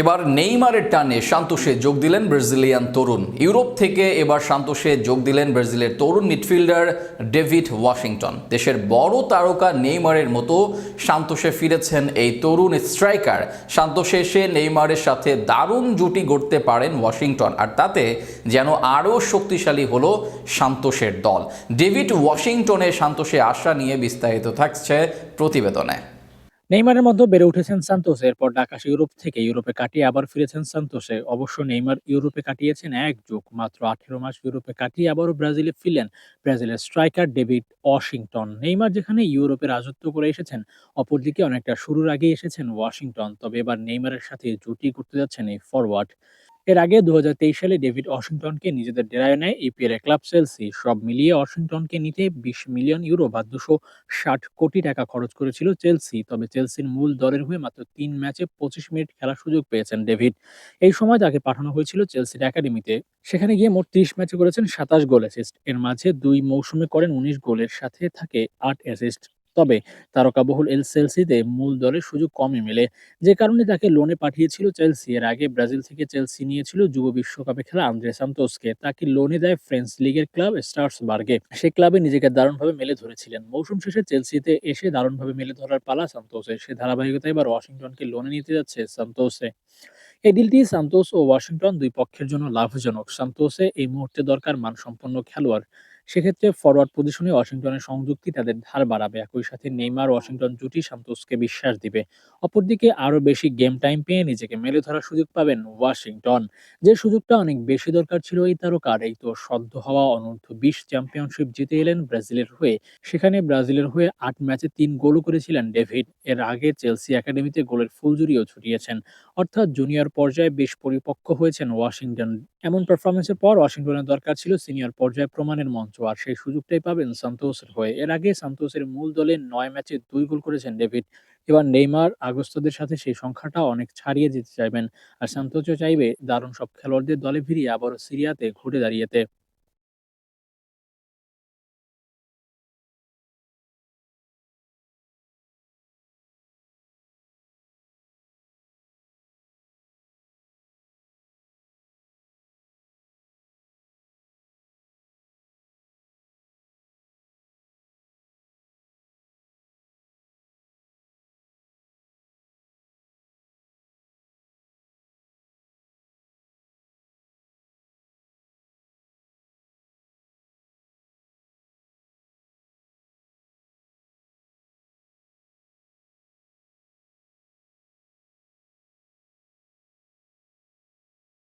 এবার নেইমারের টানে সান্তোষে যোগ দিলেন ব্রাজিলিয়ান তরুণ। ইউরোপ থেকে এবার সান্তোষে যোগ দিলেন ব্রাজিলের তরুণ মিডফিল্ডার ডেভিড ওয়াশিংটন। দেশের বড় তারকা নেইমারের মতো সান্তোষে ফিরেছেন এই তরুণ স্ট্রাইকার। সান্তোষে এসে নেইমারের সাথে দারুণ জুটি গড়তে পারেন ওয়াশিংটন আর তাতে যেন আরও শক্তিশালী হলো সান্তোষের দল। ডেভিড ওয়াশিংটনের সান্তোষে আশা নিয়ে বিস্তারিত থাকছে প্রতিবেদনে। নেইমারের মধ্যে বেড়ে উঠেছেন সান্তোস। এরপর ডাকাশ ইউরোপ থেকে ইউরোপে কাটিয়ে আবার ফিরেছেন সান্তোসে। অবশ্য নেইমার ইউরোপে কাটিয়েছেন এক যুগ, মাত্র আঠেরো মাস ইউরোপে কাটিয়ে আবারও ব্রাজিলে ফিরলেন ব্রাজিলের স্ট্রাইকার ডেভিড ওয়াশিংটন। নেইমার যেখানে ইউরোপে রাজত্ব করে এসেছেন, অপরদিকে অনেকটা শুরুর আগে এসেছেন ওয়াশিংটন। তবে এবার নেইমারের সাথে জুটি করতে যাচ্ছেন এই ফরওয়ার্ড এর আগে দু হাজার তেইশ সালে ডেভিড ওয়াশিংটনকে নিজেদের ডেরায় নেয় ইপিএল ক্লাব চেলসি। সব মিলিয়ে ওয়াশিংটনকে নিতে বিশ মিলিয়ন ইউরো বা দুশো ষাট কোটি টাকা খরচ করেছিল চেলসি, তবে চেলসির মূল দলের হয়ে মাত্র তিন ম্যাচে পঁচিশ মিনিট খেলার সুযোগ পেয়েছেন ডেভিড। এই সময় তাকে পাঠানো হয়েছিল চেলসির একাডেমিতে। সেখানে গিয়ে মোট ত্রিশ ম্যাচে করেছেন সাতাশ গোল অ্যাসিস্ট। এর মাঝে দুই মৌসুমে করেন উনিশ গোলের সাথে থাকে আট অ্যাসিস্ট। তবে তারকাবহুল এল চেলসিতে মূল দলের সুযোগ কমই মেলে। যে কারণে তাকে লোনে পাঠিয়েছিল চেলসি এর আগে ব্রাজিল থেকে চেলসি নিয়েছিল যুব বিশ্বকাপে খেলা আন্দ্রে সান্তোসকে তাকে লোনে দেয় ফ্রেঞ্চ লিগের ক্লাব স্টার্সবার্গে সে ক্লাবে নিজেকে দারুণভাবে মেলে ধরেছিলেন। মৌসুম শেষে চেলসিতে এসে দারুণভাবে মেলে ধরার পালা সান্তোসে সে ধারাবাহিকতায় এবার ওয়াশিংটনকে লোনে নিতে যাচ্ছে সান্তোসে এই ডিলটি সান্তোস ও ওয়াশিংটন দুই পক্ষের জন্য লাভজনক। সান্তোসে এই মুহূর্তে দরকার মানসম্পন্ন খেলোয়াড়। সেক্ষেত্রে ফরওয়ার্ড পজিশনে ওয়াশিংটনের সংযুক্তি তাদের ধার বাড়াবে। একই সাথে নেইমার ওয়াশিংটন জুটি সান্তোসকে বিশ্বাস দিবে। অপরদিকে আরও বেশি গেম টাইম পেয়ে নিজেকে মেলে ধরার সুযোগ পাবেন ওয়াশিংটন যে সুযোগটা অনেক বেশি দরকার ছিল এই তারকার, এই তো সদ্য হওয়া অনূর্ধ্ব বিশ চ্যাম্পিয়নশিপ জিতে এলেন ব্রাজিলের হয়ে। সেখানে ব্রাজিলের হয়ে আট ম্যাচে তিন গোলও করেছিলেন ডেভিড। এর আগে চেলসি একাডেমিতে গোলের ফুলজুরিও ছুটিয়েছেন। অর্থাৎ জুনিয়র পর্যায়ে বেশ পরিপক্ক হয়েছেন ওয়াশিংটন এমন পারফরমেন্সের পর ওয়াশিংটনের দরকার ছিল সিনিয়র পর্যায়ে প্রমাণের মঞ্চ আর সেই সুযোগটাই পাবেন সান্তোসের হয়ে। এর আগে সান্তোসের মূল দলে নয় ম্যাচে দুই গোল করেছেন ডেভিড। এবার নেইমার আগস্তদের সাথে সেই সংখ্যাটা অনেক ছাড়িয়ে যেতে চাইবেন। আর সান্তোসও চাইবে দারুণ সব খেলোয়াড়দের দলে ফিরিয়ে আবার সিরিয়াতে ঘুরে দাঁড়িয়েতে।